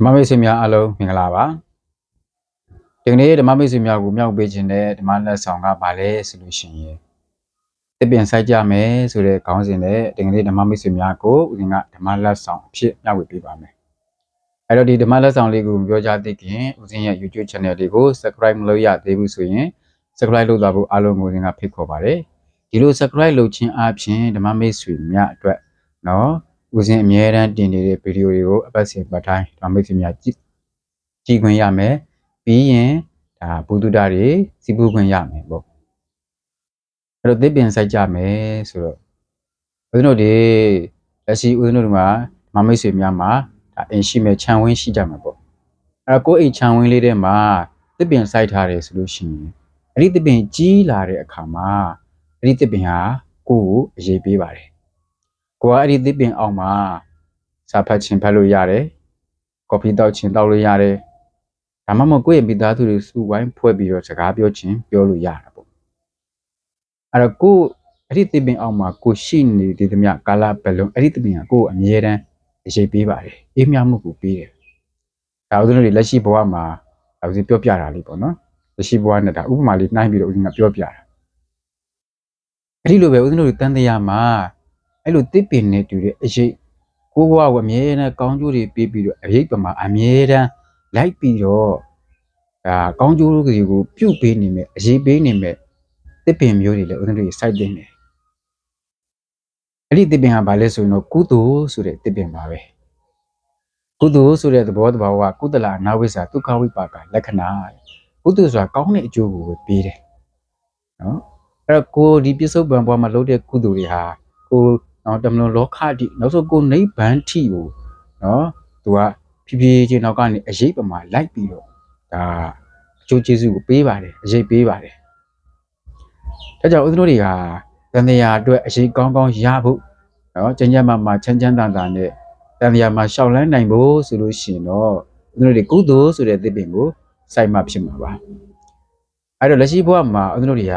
ဓမ္မမိတ်ဆွေများအားလုံးမင်္ဂလာပါဒီကနေ့ဓမ္မမိတ်ဆွေများကိုမြောက်ပေးခြင်းတဲ့ဓမ္မလက်ဆောင်ကဘာလဲဆိုလို့ရှိရင်တပင်ဆိုင်ကြမယ်ဆိုတဲ့ခေါင်းစဉ်နဲ့ဒီကနေ့ဓမ္မမိတ်ဆွေများကိုဦးဇင်ကဓမ္မလက်ဆောင်အဖြစ်မျှဝေပေးပါမယ်အဲ့တော့ဒီဓမ္မလက်ဆောင်လေးကိုပြောကြသိခင်ဦးဇင်ရဲ့ YouTube channel လေးကို subscribe မလုပ်ရသေးဘူးဆိုရင် subscribe လုပ်သွားဖို့အားလုံးကိုဦးဇင်ကဖိတ်ခေါ်ပါတယ်ဒီလို subscribe လုပ်ခြင်းအပြင်ဓမ္မမိတ်ဆွေများအတွက်နော် ဦးစင်အမြဲတမ်းတင်နေတဲ့ဗီဒီယိုတွေကိုအပတ်စဉ်ပတ်တိုင်းဒါမိတ်ဆွေများကြည့်ကြည့်ခွင့်ရမယ်ပြီးရင်ဒါဘုဒ္ဓတာတွေစီးပူးခွင့်ရမယ်ပေါ့အဲ့တော့သစ်ပင်စိုက်ကြမယ်ဆိုတော့ဦးဇင်းတို့တွေလက်ရှိဦးဇင်းတို့ကမမိတ်ဆွေများမှာဒါအင်ရှိမဲ့ခြံဝင်းရှိကြမှာပေါ့အဲ့တော့ကိုယ့်အိမ်ခြံဝင်းလေးထဲမှာသစ်ပင်စိုက်ထားတယ်ဆိုလို့ရှိရင်အဲ့ဒီသစ်ပင်ကြီးလာတဲ့အခါမှာအဲ့ဒီသစ်ပင်ဟာကိုယ့်ကိုအရေးပေးပါတယ် ကိုကအဲ့ဒီသစ်ပင်အောင်မှာစာဖတ်ခြင်းဖတ်လို့ရတယ်ကော်ဖီတောက်ခြင်းတောက်လို့ရတယ်ဒါမှမဟုတ်ကိုယ့်ရဲ့မိသားစုတွေစုဝိုင်းဖွဲ့ပြီးတော့စကားပြောခြင်းပြောလို့ရတာပေါ့အဲ့တော့ကိုအဲ့ဒီသစ်ပင်အောင်မှာကိုရှိနေဒီသမျှကာလပတ်လုံးအဲ့ဒီသစ်ပင်ကကိုအမြဲတမ်းအရေးပေးပါတယ်အေးမြမှုကိုပေးတယ်ဒါဦးဇင်းတို့တွေလက်ရှိဘဝမှာဦးဇင်းပြောပြတာလေးပေါ့နော်လက်ရှိဘဝနဲ့ဒါဥပမာလေးနှိုင်းပြီးတော့ဦးဇင်းကပြောပြတာအဲ့ဒီလိုပဲဦးဇင်းတို့တွေတန်တရားမှာ အဲ့လိုတစ်ပင်နဲ့တူတဲ့အရေးကိုဘဝကိုအမြဲတမ်းကောင်းကျိုးတွေပေးပြီးတော့အရေးပမာအမြဲတမ်းလိုက်ပြီးတော့ဒါကောင်းကျိုးတွေကိုပြုတ်ပေးနေမယ်အရေးပေးနေမယ်တစ်ပင်မျိုးတွေလည်းဦးဇင်းတို့စိုက်တင်တယ်အဲ့ဒီတစ်ပင်ဟာဘာလဲဆိုရင်တော့ကုသိုလ်ဆိုတဲ့တစ်ပင်ပါပဲကုသိုလ်ဆိုတဲ့သဘောတဘာဝကကုသလအနာဝိဇ္ဇာဒုက္ခဝိပါကလက္ခဏာကုသိုလ်ဆိုတာကောင်းတဲ့အကျိုးကိုပဲပေးတယ်နော်အဲ့တော့ကိုဒီပြစ္ဆုတ်ပံဘဝမှာလုပ်တဲ့ကုသိုလ်တွေဟာကို နော်တမလွန်လောကတိနောက်ဆိုကိုနိဗ္ဗာန်ထိကိုနော်သူကဖြည်းဖြည်းချင်းနောက်ကနေအရေးပမာလိုက်ပြီးတော့ဒါအကျိုးကျေးဇူးကိုပေးပါတယ်အရေးပေးပါတယ်ဒါကြောင့်ဦးဇင်းတို့တွေကတန်တရားအတွက်အရေးကောင်းကောင်းရဖို့နော်ကျဉ်းကျဉ်းမာမာချမ်းချမ်းသာသာနဲ့တန်တရားမှာရှောက်လန်းနိုင်ဖို့ဆိုလို့ရှိရင်တော့ဦးဇင်းတို့တွေကုသိုလ်ဆိုတဲ့သစ်ပင်ကိုစိုက်မှဖြစ်မှာပါအဲ့တော့လက်ရှိဘဝမှာဦးဇင်းတို့တွေက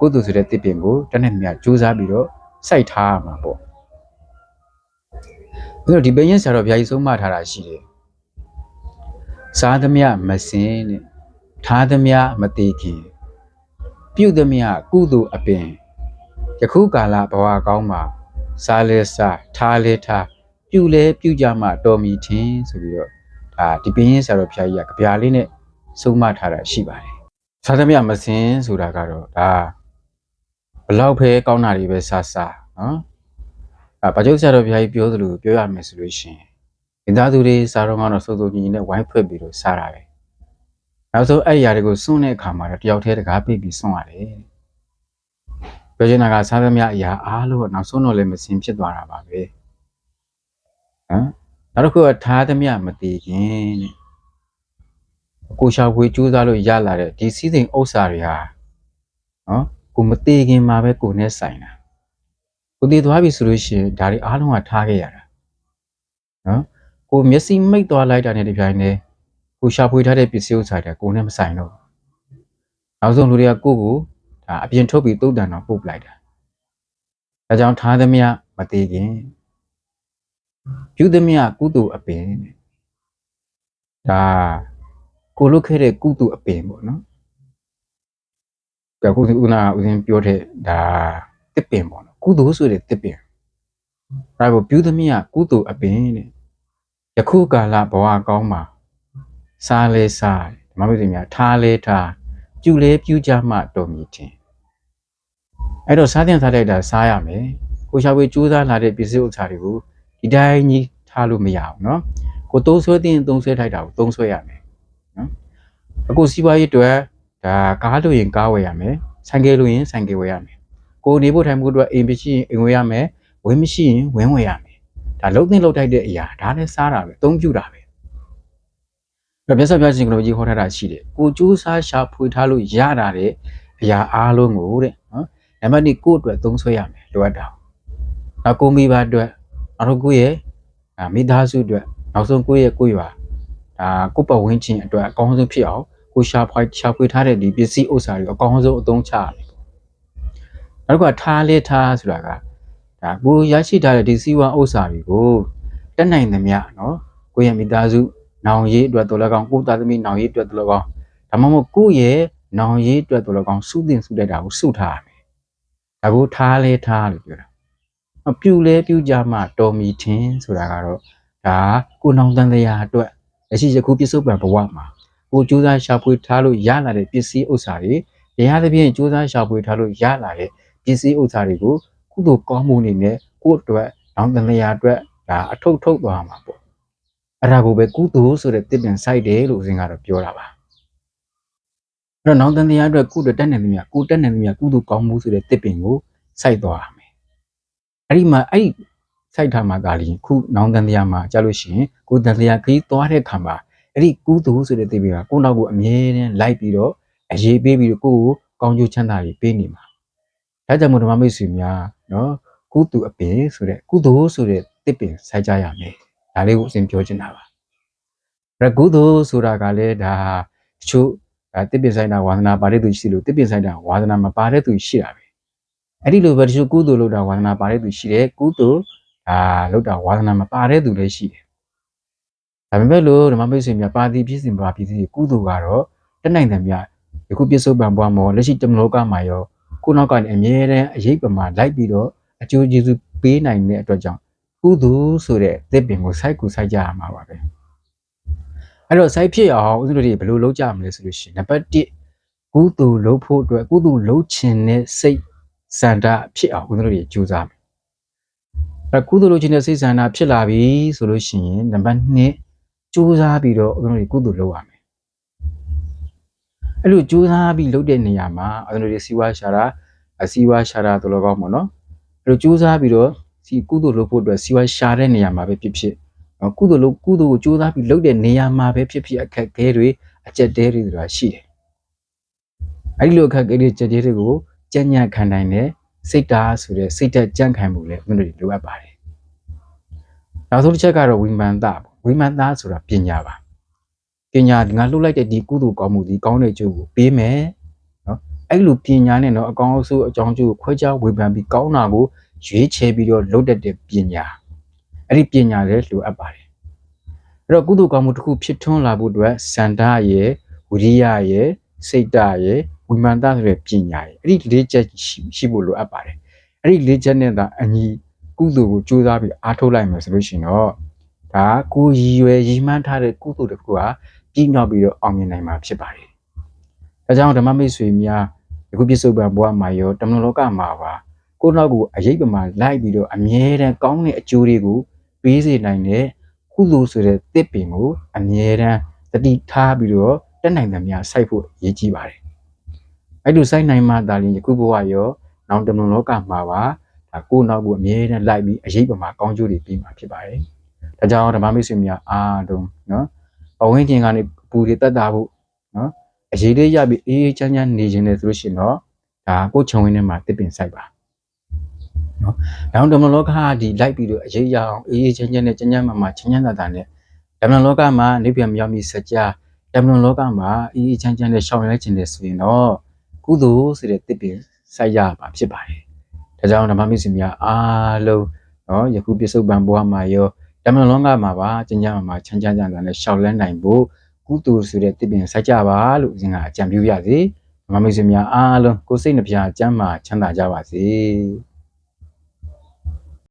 ကုသိုလ်ဆိုတဲ့သစ်ပင်ကိုတနေ့မြတ်ကြိုးစားပြီးတော့ စိုက်ထားမှာပေါ့ဘယ်လိုဒီပင်ရင်ဆရာတော်ဘုရားကြီးဆုံးမထားတာရှိတယ်စားသမျှမစင်တဲ့ထားသမျှမသေးခင်ပြုသမျှကုသိုလ်အပင်ယခုကာလဘဝကောင်းမှာစားလဲစားထားလဲထားပြုလဲပြုကြမှတော်မီထင်ဆိုပြီးတော့ဒါဒီပင်ရင်ဆရာတော်ဘုရားကြီးကကြပြားလေးနဲ့ဆုံးမထားတာရှိပါတယ်စားသမျှမစင်ဆိုတာကတော့ဒါ ဘလောက်ပဲကောင်းတာတွေပဲစားစားနော်အဲဘာကျုပ်ဆရာတော်ဘုရားကြီးပြောသလိုပြောရမယ်ဆိုလို့ရှိရင်မိသားစုတွေစားတော့ကတော့စုံစုံညီညီနဲ့ဝိုင်းဖွဲ့ပြီးတော့စားတာပဲနောက်ဆုံးအဲ့ဒီຢာတွေကိုစွန့်တဲ့အခါမှာတော့တယောက်တည်းတကားပြပြီးစွန့်ရတယ်ပြောချင်တာကစားသမျှအရာအားလုံးကနောက်ဆုံးတော့လည်းမစင်ဖြစ်သွားတာပါပဲဟမ်နောက်တစ်ခုကထားသမျှမတည်ခင်တဲ့ကိုရှာဖွေကြိုးစားလို့ရလာတဲ့ဒီစည်းစိမ်ဥစ္စာတွေဟာနော် ကိုမတည်ခင်မှာပဲကိုနဲ့ဆိုင်တာကိုတည်သွားပြီဆိုလို့ရှိရင်ဒါတွေအားလုံးကထားခဲ့ရတာနော်ကိုမျက်စိမိတ်သွားလိုက်တာနဲ့တပြိုင်တည်းကိုရှာဖွေထားတဲ့ပစ္စည်းဥစ္စာတွေကကိုနဲ့မဆိုင်တော့ဘူးနောက်ဆုံးလူတွေကကိုကိုဒါအပြင်ထုတ်ပြီးတုတ်တန်တော့ပုတ်ပလိုက်တာဒါကြောင့်ထားသမျှမတည်ခင်ပြုသမျှကုသိုလ်အပင်တဲ့ဒါကိုလုတ်ခဲ့တဲ့ကုသိုလ်အပင်ပေါ့နော် တော့ခုဦးနာဦးစင်းပြောတဲ့ဒါတစ်ပင်ပေါ့နော်ကုသိုလ်ဆိုတဲ့တစ်ပင်ဒါပေမဲ့ပြုသမီးကကုသိုလ်အပင်တဲ့ယခုကာလဘဝကောင်းမှာစားလဲစားဓမ္မပတိများထားလဲထားပြုလဲပြုကြမှတော်မြည်ခြင်းအဲ့တော့စားတဲ့စားလိုက်တာစားရမယ်ကိုရှာဝေစူးစမ်းလာတဲ့ပစ္စည်းဥစ္စာတွေကိုဒီတိုင်းကြီးထားလို့မရဘူးနော်ကိုသုံးဆွဲတဲ့သုံးဆွဲထိုက်တာကိုသုံးဆွဲရမယ်နော်အခုစီးပွားရေးတွေ ဒါကားလို့ရင်ကားဝယ်ရမယ်ဆိုင်ကယ်လို့ရင်ဆိုင်ကယ်ဝယ်ရမယ်ကိုနေဖို့ထိုင်ဖို့အတွက်အိမ်မရှိရင်အိမ်ဝယ်ရမယ်ဝင်းမရှိရင်ဝင်းဝယ်ရမယ်ဒါလုံးသိလုံးထိုက်တဲ့အရာဒါလည်းစားတာပဲအသုံးပြုတာပဲပြပြဆက်ပြချင်းကလေးကြီးဟောထားတာရှိတယ်ကိုကျိုးစားရှာဖွေထားလို့ရတာတဲ့အရာအားလုံးကိုတဲ့နော်နံပါတ်2ကိုယ့်အတွက်သုံးဆွဲရမယ်လိုအပ်တာနောက်ကိုမိဘအတွက်နောက်ကိုယ့်ရဲ့မိသားစုအတွက်နောက်ဆုံးကိုယ့်ရဲ့ကိုယ့်ရွာဒါကိုယ့်ပတ်ဝန်းကျင်အတွက်အကောင်းဆုံးဖြစ်အောင် ကိုရှာဖွေရှာဖွေထားတဲ့ဒီပစ္စည်းဥစ္စာတွေအကောင်းဆုံးအသုံးချရတယ်။နောက်တစ်ခုကထားလဲထားဆိုတာကဒါကိုရရှိထားတဲ့ဒီစီဝါဥစ္စာတွေကိုတက်နိုင်သမျှနော်ကိုရဲ့မိသားစုနောင်ရေးအတွက်တော်လကောင်ကိုသားသမီးနောင်ရေးအတွက်တော်လကောင်ဒါမှမဟုတ်ကိုရဲ့နောင်ရေးအတွက်တော်လကောင်စုတင်စုတဲ့တာကိုစုထားရမယ်။ဒါကိုထားလဲထားလို့ပြောတာ။အပြူလဲပြူကြမှတော်မီထင်းဆိုတာကတော့ဒါကိုနောင်တန်တရားအတွက်လက်ရှိယခုပြစ္ဆုတ်ပံဘဝမှာ ကိုကြိုးစားရှာဖွေထားလို့ရလာတဲ့ပစ္စည်းဥစ္စာတွေတရားသဖြင့်ကြိုးစားရှာဖွေထားလို့ရလာတဲ့ပစ္စည်းဥစ္စာတွေကိုကုသိုလ်ကောင်းမှုအနေနဲ့ကိုယ့်အတွက်နောင်တန်တရားအတွက်ဒါအထုတ်ထုတ်သွားမှာပေါ့အဲ့ဒါကိုပဲကုသိုလ်ဆိုတဲ့တစ်ပင်ဆိုင်တယ်လို့ဦးဇင်းကတော့ပြောတာပါအဲ့တော့နောင်တန်တရားအတွက်ကုသိုလ်တက်နေသမျှကိုတက်နေသမျှကုသိုလ်ကောင်းမှုဆိုတဲ့တစ်ပင်ကိုစိုက်သွားရမယ်အဲ့ဒီမှာအဲ့ဒီစိုက်ထားမှာဒါလျင်ခုနောင်တန်တရားမှာကြားလို့ရှိရင်ကိုတန်တရားခရီးသွားတဲ့ခါမှာ အဲ့ဒီကုသိုလ်ဆိုတဲ့တစ်ပင်ကကိုနောက်ကိုအမြဲတမ်းလိုက်ပြီးတော့အရေးပေးပြီးတော့ကိုကိုကောင်းကျိုးချမ်းသာတွေပေးနေမှာဒါကြောင့်မို့ဓမ္မမိတ်ဆွေများနော်ကုသိုလ်အပင်ဆိုတဲ့ကုသိုလ်ဆိုတဲ့တစ်ပင်စိုက်ကြရမယ်ဒါလေးကိုအစဉ်ပြောချင်တာပါရကုသိုလ်ဆိုတာကလည်းဒါတချို့ဒါတစ်ပင်ဆိုင်တာဝါသနာပါတဲ့သူရှိလို့တစ်ပင်ဆိုင်တာဝါသနာမပါတဲ့သူရှိတာပဲအဲ့ဒီလိုပဲတချို့ကုသိုလ်လုပ်တာဝါသနာပါတဲ့သူရှိတယ်ကုသိုလ်ဒါလုပ်တာဝါသနာမပါတဲ့သူလည်းရှိတယ် ဒါပေမဲ့လို့ဓမ္မမိတ်ဆွေများပါတိပြည့်စုံပါပြည်စီကုသိုလ်ကတော့တက်နိုင်တယ်များယခုပြစ္ဆုတ်ပံဘွားမောလက်ရှိတမလောကမှာရောခုနောက်ကနေအမြဲတမ်းအရေးပမာလိုက်ပြီးတော့အကျိုးကျေးဇူးပေးနိုင်တဲ့အတွက်ကြောင့်ကုသိုလ်ဆိုတဲ့သစ်ပင်ကိုစိုက်ကူစိုက်ကြရမှာပါပဲအဲ့တော့စိုက်ဖြစ်အောင်ဦးဇင်းတို့တွေဘယ်လိုလုပ်ကြမလဲဆိုလို့ရှိရင်နံပါတ်1ကုသိုလ်လုပ်ဖို့အတွက်ကုသိုလ်လုပ်ခြင်းနဲ့စိတ်စန္ဒဖြစ်အောင်ဦးဇင်းတို့တွေကြိုးစားမယ်အဲ့ကုသိုလ်လုပ်ခြင်းနဲ့စိတ်စန္ဒဖြစ်လာပြီဆိုလို့ရှိရင်နံပါတ်2 ကြိုးစားပြီးတော့ဦးဇင်းတို့တွေကုသိုလ်လုပ်ရမယ်အဲ့လိုကြိုးစားပြီးလုပ်တဲ့နေရာမှာဦးဇင်းတို့တွေစီဝါရှာတာအစီဝါရှာတာတို့လောကောင်းပေါ့နော်အဲ့လိုကြိုးစားပြီးတော့စီကုသိုလ်လုပ်ဖို့အတွက်စီဝါရှာတဲ့နေရာမှာပဲဖြစ်ဖြစ်နော်ကုသိုလ်လုပ်ကုသိုလ်ကိုကြိုးစားပြီးလုပ်တဲ့နေရာမှာပဲဖြစ်ဖြစ်အခက်အခဲတွေအကျက်တဲတွေဆိုတာရှိတယ်အဲ့ဒီလိုအခက်အခဲတွေကြက်တဲတွေကိုကြံ့ညံ့ခံနိုင်တဲ့စိတ်ဓာတ်ဆိုတဲ့စိတ်ဓာတ်ကြံ့ခံမှုလည်းဦးဇင်းတို့တွေလိုအပ်ပါတယ်နောက်ဆုံးတစ်ချက်ကတော့ဝိမာန်တပေါ့ ဝိမာန်တဆိုတာပညာပါပညာငါလှုပ်လိုက်တဲ့ဒီကုသိုလ်ကောင်းမှုဒီကောင်းတဲ့အကျိုးကိုပေးမယ်နော်အဲ့လိုပညာနဲ့တော့အကောင်းအဆိုးအကြောင်းကျိုးကိုခွဲခြားဝေဖန်ပြီးကောင်းတာကိုရွေးချယ်ပြီးတော့လုပ်တတ်တဲ့ပညာအဲ့ဒီပညာလည်းလိုအပ်ပါတယ်အဲ့တော့ကုသိုလ်ကောင်းမှုတစ်ခုဖြစ်ထွန်းလာဖို့အတွက်စန္ဒရဲ့ဝိရိယရဲ့စိတ်ဓာတ်ရဲ့ဝိမာန်တဆိုတဲ့ပညာရဲ့အဲ့ဒီလေးချက်ရှိရှိဖို့လိုအပ်ပါတယ်အဲ့ဒီလေးချက်နဲ့သာအညီကုသိုလ်ကိုကြိုးစားပြီးအားထုတ်လိုက်မယ်ဆိုလို့ရှိရင်တော့ ဒါကိုရည်ရွယ်ရည်မှန်းထားတဲ့ကုသိုလ်တစ်ခုဟာပြီးမြောက်ပြီးတော့အောင်မြင်နိုင်မှာဖြစ်ပါတယ်။ဒါကြောင့်ဓမ္မမိတ်ဆွေများယခုပြစ္ဆုတ်ပံဘဝမှာရောတမန်လောကမှာပါကိုယ့်နောက်ကိုအရေးပမာလိုက်ပြီးတော့အမြဲတမ်းကောင်းတဲ့အကျိုးတွေကိုပေးစေနိုင်တဲ့ကုသိုလ်ဆိုတဲ့တစ်ပင်ကိုအမြဲတမ်းတတိထားပြီးတော့တက်နိုင်သမျှစိုက်ဖို့ရည်ကြီးပါတယ်။အဲ့လိုစိုက်နိုင်မှသာလျှင်ယခုဘဝရောနောက်တမန်လောကမှာပါဒါကိုယ့်နောက်ကိုအမြဲတမ်းလိုက်ပြီးအရေးပမာကောင်းကျိုးတွေပေးမှာဖြစ်ပါတယ်။ ဒါကြောင့်ဓမ္မမိတ်ဆွေများအားလုံးနော်ပဝင်းကျင်ကနေပူတွေတက်တာဖို့နော်အရေးလေးရပြီးအေးအေးချမ်းချမ်းနေခြင်းလေဆိုလို့ရှိရင်တော့ဒါကိုချုံဝင်းထဲမှာတစ်ပင်ဆိုင်ပါနော်ဒါကြောင့်ဓမ္မလောကဟာဒီလိုက်ပြီးတော့အရေးရအောင်အေးအေးချမ်းချမ်းနဲ့ချမ်းချမ်းမာမာချမ်းချမ်းသာသာနဲ့ဓမ္မလောကမှာနေပြန်မရောက်မီစကြဓမ္မလောကမှာအေးအေးချမ်းချမ်းနဲ့ရှောင်ရဲခြင်းလေဆိုရင်တော့ကုသိုလ်ဆိုတဲ့တစ်ပင်ဆိုင်ရပါဖြစ်ပါတယ်ဒါကြောင့်ဓမ္မမိတ်ဆွေများအားလုံးနော်ယခုပြစ္ဆုတ်ပံဘဝမှာရော ဓမ္မလောကမှာပါကျင့်ကြမှာမှာချမ်းချမ်းသာသာနဲ့ရှောင်လန်းနိုင်ဖို့ကုသိုလ်ဆိုတဲ့တစ်ပင်စိုက်ကြပါလို့ဦးဇင်းကအကြံပြုရစေ။မမိတ်ဆွေများအားလုံးကိုယ်စိတ်နှပြချမ်းသာချမ်းသာကြပါစေ။